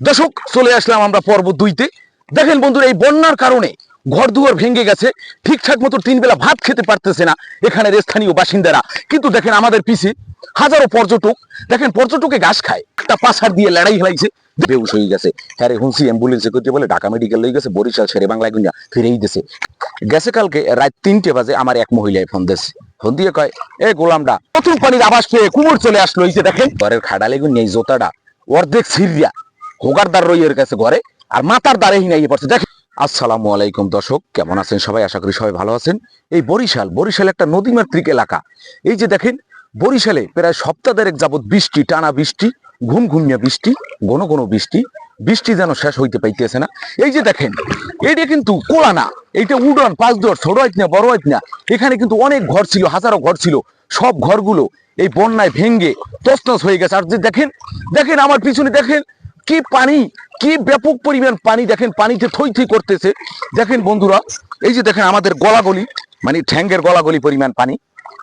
দর্শক, চলে আসলাম আমরা পর্ব দুইতে। দেখেন বন্ধুরা, এই বন্যার কারণে ঘর দুয়ার ভেঙে গেছে। ঠিকঠাক মতো তিন বেলা ভাত খেতে পারতেছে না এখানের স্থানীয় বাসিন্দারা। কিন্তু দেখেন আমাদের পিছে হাজারো পর্যটক। দেখেন পর্যটকে ঘাস খায়। একটা পাশার দিয়ে লড়াই হেলাইছে বেউস হয়ে গেছে। হ্যাঁ রে হুঁসি অ্যাম্বুলেন্সে করতে বলে, ঢাকা মেডিকেল লই গেছে, বরিশাল ছেড়ে বাংলায় গুঞ্জা ফিরেই দিছে। গেছে কালকে রাত তিনটে বাজে, আমার এক মহিলায় ফোন দিয়েছে। ফোন দিয়ে কয়, এ গোলামটা প্রথম পানির আবাস পেয়ে কুমোর চলে আসলো, এই যে দেখেন। ঘরের খাডালে গুন নেই জোতাটা অর্ধেক সিরিয়া হোগার দ্বার রইয়ের কাছে ঘরে, আর মাতার দ্বারে হিনাইয়ে পড়ছে। দেখেন, আসসালামু আলাইকুম দর্শক, কেমন আছেন সবাই? আশা করি সবাই ভালো আছেন। এই বরিশাল বরিশাল একটা নদীমাতৃক এলাকা। এই যে দেখেন, বরিশালে প্রায় সপ্তাহ দেড়েক যাবৎ বৃষ্টি, টানা বৃষ্টি ঘুম ঘুমিয়া বৃষ্টি, ঘন ঘন বৃষ্টি। বৃষ্টি যেন শেষ হইতে পাইতেছে না। এই যে দেখেন, এইটা কিন্তু কোলা না এইটা উডন পাঁচ দর ছোট আইত না বড় আইত না এখানে কিন্তু অনেক ঘর ছিল, হাজারো ঘর ছিল। সব ঘরগুলো এই বন্যায় ভেঙ্গে তছনছ হয়ে গেছে। আর যে দেখেন দেখেন আমার পিছনে দেখেন কি পানি, কি ব্যাপক পরিমাণ পানি দেখেন, পানিতে থই থই করতেছে। দেখেন বন্ধুরা, এই যে দেখেন আমাদের গলাগলি মানে ঠ্যাঙ্গের গলাগলি পরিমাণ পানি।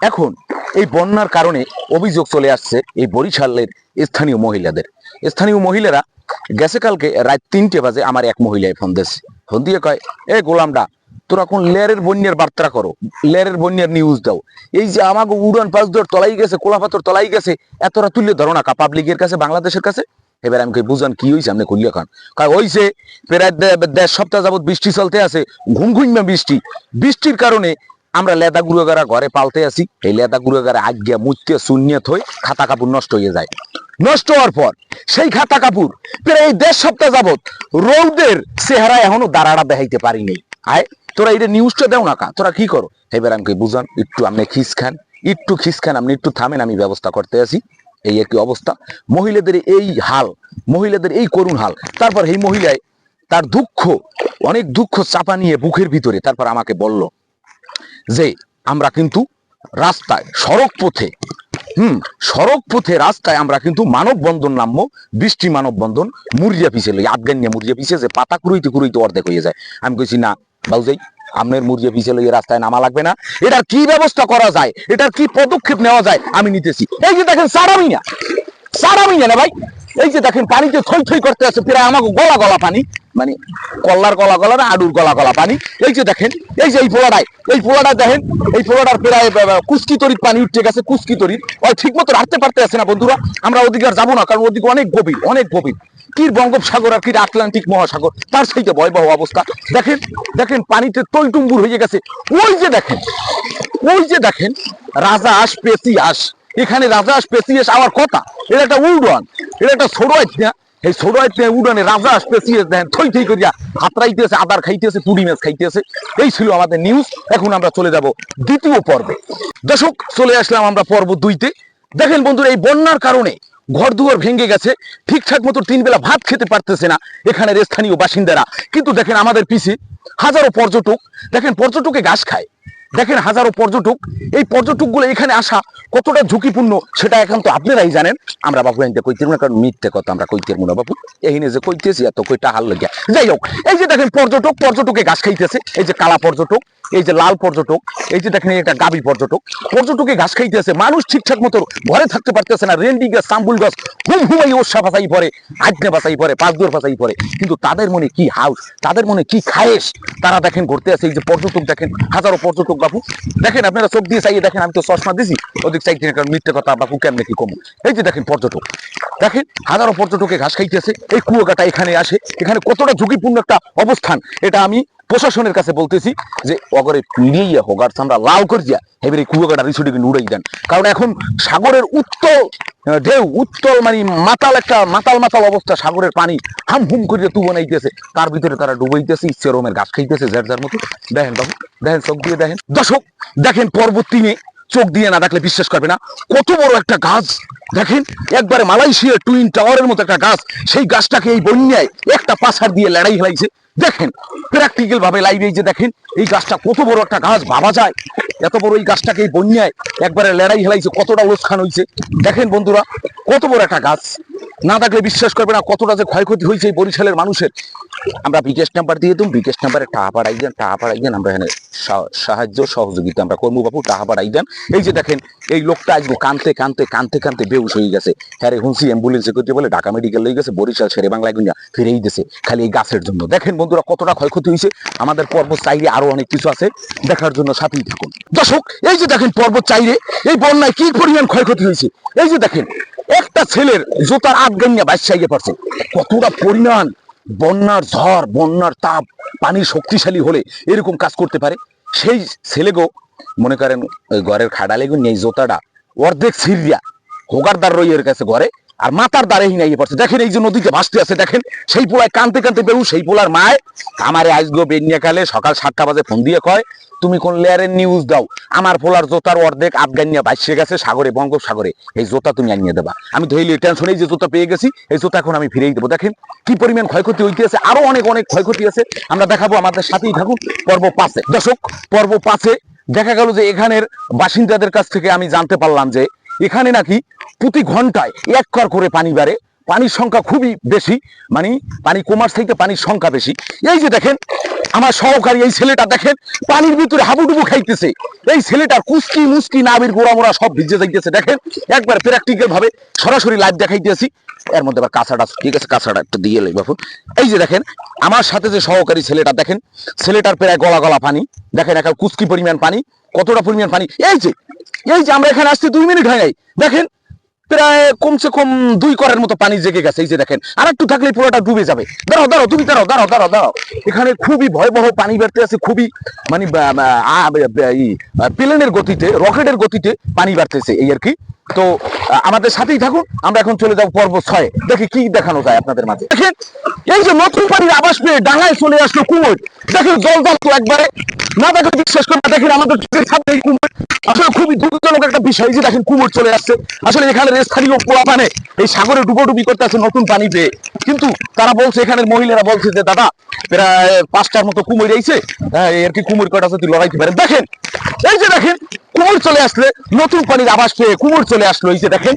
এখন এই বন্যার কারণে অভিযোগ চলে আসছে এই বরিশালের স্থানীয় মহিলাদের। স্থানীয় মহিলারা গেছে কালকে রাত তিনটে বাজে আমার এক মহিলায় ফোন দিয়েছে। ফোন দিয়ে কয়, এ গোলামটা তোরা কোন লেয়ারের বন্যার বার্তা করো? লেয়ারের বন্যার নিউজ দাও। এই যে আমাকে উড়ান পাঁচ দর তলাই গেছে কোলাপাতর তলাই গেছে, এতটা তুললে ধরো না পাবলিকের কাছে, বাংলাদেশের কাছে? এবার আমি কই বুঝান কি হয়েছে আপনি কইলে খান। কারণ হইছে, প্রায় দেড় সপ্তাহ যাবত বৃষ্টি চলতে আছে, ঘুম ঘুমা বৃষ্টি। বৃষ্টির কারণে আমরা লেদা গুড়াগারা ঘরে পালতে আছি। এই লেদা গুড়াগারা আজ্ঞা মুচতে শূন্য থই খাতা কাপড় নষ্ট হয়ে যায়। নষ্ট হওয়ার পর সেই খাতা কাপড় প্রায় এই দেড় সপ্তাহ যাবত রৌদের চেহারা এখনও দাঁড়াটা দেখাইতে পারিনি আয়, তোরা এটা নিউজটা দেও না কা, তোরা কি করো? এবার আমি কই বুঝান একটু আপনি খিস খান, একটু খিস খান, আপনি একটু থামেন, আমি ব্যবস্থা করতে আছি। এই একটি অবস্থা। মহিলাদের এই হাল, মহিলাদের এই করুণ হাল। তারপর এই মহিলায় তার দুঃখ, অনেক দুঃখ চাপা নিয়ে বুকের ভিতরে তারপর আমাকে বলল যে, আমরা কিন্তু রাস্তায় সড়ক পথে হুম সড়ক পথে রাস্তায় আমরা কিন্তু মানববন্ধন নামবো বৃষ্টি মানববন্ধন মুরিয়া পিছে লই আফগান নিয়ে মুরিয়া পিছে যে পাতা কুড়াইতে কুড়াইতে অর্ধেক হয়ে যায়। আমি কইছি, না বাউজাই আপনার মুরগি পিছে লইয়ে রাস্তায় নামা লাগবে না। এটার কি ব্যবস্থা করা যায়? এটার কি পদক্ষেপ নেওয়া যায়? আমি নিতেছি। এই যে দেখেন সারামি না সারামি না ভাই? এই যে দেখেন পানিতে থই থই করতে আছে, প্রায় আমাকে গলা গলা পানি। মানে কল্লার গলা গলা না, আডুর গলা গলা পানি। এই যে দেখেন, এই যে এই পোলাটাই। এই পোলাটা দেখেন, এই পোলাটার প্রায় কুস্কি তরিত পানি উঠে গেছে কুস্কি তরিত। ওই ঠিক মতো রাখতে পারতে আছে না বন্ধুরা? আমরা ওদিকে আর যাব না, কারণ ওদিকে অনেক গভীর অনেক গভীর। কি বঙ্গোপসাগর আর কি আটলান্টিক মহাসাগর? তার সেইটা ভয়াবহ অবস্থা। দেখেন দেখেন, পানিতে টইটুম্বুর হয়ে গেছে। ওই যে দেখেন, ওই যে দেখেন, রাজা আস পেসি আস এখানে রাজা আস পেসি আস আমার কথা? এটা একটা উড়ান এটা একটা ছোট না এই ছোট উড়ানে রাজা আস পেসি আস দেখেন, থই থই করিয়া হাত হাতরাইতেছে আদার খাইতেছে, পুডি মাছ খাইতেছে। এই ছিল আমাদের নিউজ এখন আমরা চলে যাব দ্বিতীয় পর্বে। দর্শক, চলে আসলাম আমরা পর্ব দুইতে। দেখেন বন্ধুরা, এই বন্যার কারণে ঘর দুয়ার ভেঙে গেছে। ঠিকঠাক মতো তিন বেলা ভাত খেতে পারতেছে না এখানের স্থানীয় বাসিন্দারা। কিন্তু দেখেন আমাদের পিছে হাজারো পর্যটক, দেখেন পর্যটকে ঘাস খায়। দেখেন হাজারো পর্যটক, এই পর্যটকগুলো এখানে আসা কতটা ঝুঁকিপূর্ণ সেটা এখন তো আপনারাই জানেন। আমরা বাবু এনতে কইতে না কারণ মিথ্যে কথা আমরা কইতে না বাবু। এইনে যে কইতেছি এত কইটা হাল লাগিয়া। যাই হোক, এই যে দেখেন পর্যটক, পর্যটকে ঘাস খাইতেছে। এই যে কালা পর্যটক এই যে লাল পর্যটক, এই যে দেখেন একটা গাবি পর্যটক পর্যটকে ঘাস খাইতেছে মানুষ ঠিকঠাক মতো ঘরে থাকতে পারতেছে না, রেন্ডি গাছ সাম্বুল গাছ হুম হুমাই ওষা ফাঁসাই পরে আজনে ফাঁসাই পরে পাঁচ দূর ফাঁসাই পরে কিন্তু তাদের মনে কি হাউস তাদের মনে কি খায়েশ? তারা দেখেন ঘুরতে আছে এই যে পর্যটক দেখেন, হাজারো পর্যটক বাবু দেখেন আপনারা চোখ দিয়ে চাইয়ে দেখেন, আমি তো চশমা দিছি, ওদিক চাইতে না কারণ মিথ্যে কথা বাবু কেমনে কি কমু? এই যে দেখেন পর্যটক, দেখেন হাজারো পর্যটকে ঘাস খাইতেছে, এই কুয়াকাটা এখানে আসে, এখানে কতটা ঝুঁকিপূর্ণ একটা অবস্থান, এটা আমি প্রশাসনের কাছে বলতেছি যে, অগরে পিড়িয়ে হোগার আমরা লাল করিয়া এবারে কুয়াকাটা রিসোর্টে কিন্তু উড়াই দেন। কারণ এখন সাগরের উত্তল ঢেউ, উত্তল মানে মাতাল একটা মাতাল মাতাল অবস্থা, সাগরের পানি হাম হুম করিয়া তু বানাইতেছে তার ভিতরে তারা ডুবাইতেছে, ইচ্ছে রোমের ঘাস খাইতেছে যার যার মতো। দেখেন বাবু, দেখেন, চোখ দিয়ে দেখেন। দর্শক, দেখেন পর্বত তিনে চোখ দিয়ে না দেখলে বিশ্বাস করবে না। কত বড় একটা গাছ, দেখেন, একবারে মালয়েশিয়ার টুইন টাওয়ারের মতো একটা গাছ। সেই গাছটাকে এই বন্যায় একটা পাশার দিয়ে লড়াই হেলাইছে। দেখেন প্র্যাকটিক্যাল ভাবে লাইভে যে দেখেন, এই গাছটা কত বড় একটা গাছ, ভাবা যায়। এত বড় এই গাছটাকে এই বন্যায় একবারে লড়াই হেলাইছে, কতটা লোকসান হয়েছে দেখেন বন্ধুরা, কত বড় একটা গাছ। না থাকলে বিশ্বাস করবে না কতটা যে ক্ষয়ক্ষতি হয়েছে এই বরিশালের মানুষের। আমরা বিকেশ নাম্বার দিয়ে দিন বিকেশ নাম্বারে টাকা পাড়াই দেন, টাকা পাড়াই দেন, আমরা এখানে সাহায্য সহযোগিতা আমরা করব বাপু, টাকা পাঠাই দেন। এই যে দেখেন, এই লোকটা আজকে কানতে কানতে কানতে কানতে বেউস হয়ে গেছে। হ্যাঁ হুঁসি অ্যাম্বুলেন্সে করতে বলে ঢাকা মেডিকেল লয়ে গেছে, বরিশাল, শেরে বাংলায় গুনিয়া ফিরেই দিছে, খালি এই গাছের জন্য। দেখেন বন্ধুরা কতটা ক্ষয়ক্ষতি হয়েছে, আমাদের পর্বত চাইরে আরও অনেক কিছু আছে, দেখার জন্য সাথেই থাকুন। দর্শক, এই যে দেখেন পর্বত চাইরে এই বন্যায় কি পরিমাণ ক্ষয়ক্ষতি হয়েছে? এই যে দেখেন, একটা ছেলের জোতার আটগানিয়া বাইশাইয়ে পড়ছে, কতটা পরিমাণ বন্যার ঝড়, বন্যার তাপ, পানি শক্তিশালী হলে এরকম কাজ করতে পারে। সেই ছেলেগো, মনে করেন, ওই ঘরের খাডালে নিয়ে জোতাটা অর্ধেক সিরিয়া হোগারদার রই এর কাছে ঘরে, আর মাতার দ্বারে হিনাইয়ে পড়ছে দেখেন, এই যে নদীতে ভাসতে আছে, দেখেন, সেই পোলায় কানতে কানতে বেরু সেই পোলার মায়, আমারে আজগো বেনিয়া কালে সকাল সাতটা বাজে ফোন দিয়ে কয় তুমি কোন লেয়ারের নিউজ দাও? আমার পোলার জোতার অর্ধেক আফগানিয়া বাইশে গেছে সাগরে, বঙ্গোপসাগরে। এই জোতা তুমি আনিয়ে দেবা। আমি টেনশন এই যে জোতা পেয়ে গেছি, এই জোতা এখন আমি ফিরেই দেবো। দেখেন কি পরিমাণ ক্ষয়ক্ষতি হইতে আছে আরও অনেক অনেক ক্ষয়ক্ষতি আছে। আমরা দেখাবো আমাদের সাথেই থাকুন, পর্ব পাঁচে। দর্শক, পর্ব পাঁচে দেখা গেল যে এখানের বাসিন্দাদের কাছ থেকে আমি জানতে পারলাম যে এখানে নাকি প্রতি ঘন্টায় এক কর করে পানি বাড়ে। পানির সংখ্যা খুবই বেশি মানে পানি কমার থেকে পানির সংখ্যা বেশি। এই যে দেখেন, আমার সহকারী এই ছেলেটা দেখেন, পানির ভিতরে হাবুডুবু খাইতেছে। এই ছেলেটার কুস্কি মুস্কি নাবির গোড়া মোড়া সব ভিজে যাইতেছে। দেখেন, একবার প্র্যাকটিক্যাল ভাবে সরাসরি লাইভ দেখাইতেছি এর মধ্যে আবার কাঁচাটা ঠিক আছে কাঁচাটা একটু দিয়ে লাগবে বাপু। এই যে দেখেন, আমার সাথে যে সহকারী ছেলেটা দেখেন, ছেলেটার প্রায় গলা গলা পানি। দেখেন একটা কুস্কি পরিমাণ পানি, কতটা পরিমাণ পানি। এই যে এই যে আমরা এখানে আসছি, দুই মিনিট হয় নাই। দেখেন প্রায় কমসে কম দুই করের মতো পানি জেগে গেছে, এই যে দেখেন। আর একটু থাকলে পুরোটা ডুবে যাবে। দাঁড়াও দাঁড়াও, তুমি দাঁড়াও দাঁড়াও দাঁড়াও দাঁড়াও। এখানে খুবই ভয়াবহ পানি বেরতে আছে, খুবই মানে প্লেনের গতিতে, রকেটের গতিতে পানি বাড়তেছে এই আর কি। তো আমাদের সাথেই থাকুন, আমরা এখন চলে যাব পর্ব ছয়। দেখি কি দেখানো যায় আপনাদের মাঝে। দেখেন, এই যে নতুন পানির আবাস পেয়ে ডাঙায় চলে আসলো কুমোর। দেখেন জল তো একবারে না দেখে বিশ্বাস করে দেখেন, আমাদের আসলে খুবই দুঃখজনক একটা বিষয় যে দেখেন চলে আসছে। আসলে এখানে এই সাগরে ডুবোডুবি করতে নতুন পানি পেয়ে। কিন্তু তারা বলছে, এখানের মহিলারা বলছে যে, দাদা, প্রায় পাঁচটার মতো কুমোর এইছে হ্যাঁ কি কুমোর কটা যদি লড়াইতে পারেন দেখেন, এই যে দেখেন, কুমোর চলে আসলে নতুন পানির আবাস পেয়ে কুমোর চলে আসলো, এই যে দেখেন।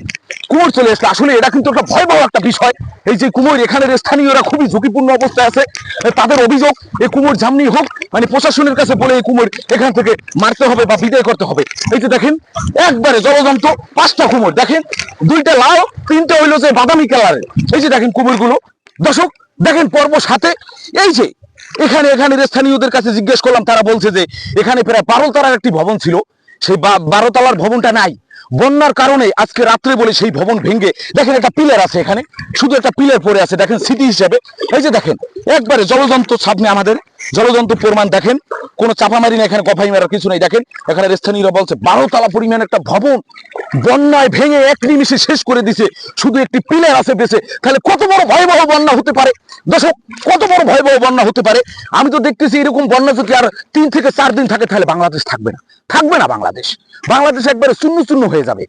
কুমোর চলে আসলো। আসলে এটা কিন্তু একটা ভয়াবহ একটা বিষয়। এই যে কুমোর এখানের স্থানীয়রা খুবই ঝুঁকিপূর্ণ অবস্থায় আছে, তাদের অভিযোগ, এই কুমোর জামনি হোক মানে প্রশাসনের কাছে বলে এই কুমোর এখান থেকে মারতে হবে বা বিদায় করতে হবে। এই যে দেখেন, একবারে জলজন্ত পাঁচটা কুমোর। দেখেন, দুইটা লাল, তিনটা হইল যে বাদামি কালারের। এই যে দেখেন কুমোরগুলো। দর্শক, দেখেন পর্ব সাথে। এই যে, এখানে এখানে স্থানীয়দের কাছে জিজ্ঞেস করলাম, তারা বলছে যে, এখানে প্রায় বারো তলার একটি ভবন ছিল। সেই বারো তলার ভবনটা নাই। বন্যার কারণে আজকে রাত্রে বলে সেই ভবন ভেঙে, দেখেন একটা পিলার আছে এখানে, শুধু একটা পিলার পড়ে আছে, দেখেন স্মৃতি হিসেবে। এই যে দেখেন, একবারে জলযন্ত্র সামনে আমাদের জলযন্ত্র প্রমাণ দেখেন, কোনো চাপামারি না এখানে, গফাই মারার কিছু নেই, দেখেন, এখানে স্থানীয়রা বলছে বারো তলা পরিমাণ একটা ভবন বন্যায় ভেঙে এক নিমিষে শেষ করে দিছে, শুধু একটি পিলার আছে বেঁচে তাহলে কত বড় ভয়াবহ বন্যা হতে পারে? দর্শক, কত বড় ভয়াবহ বন্যা হতে পারে? আমি তো দেখতেছি এরকম বন্যা যদি আর তিন থেকে চার দিন থাকে, তাহলে বাংলাদেশ থাকবে না। থাকবে না বাংলাদেশ। বাংলাদেশ একবারে শূন্য শূন্য হয়ে যাবে।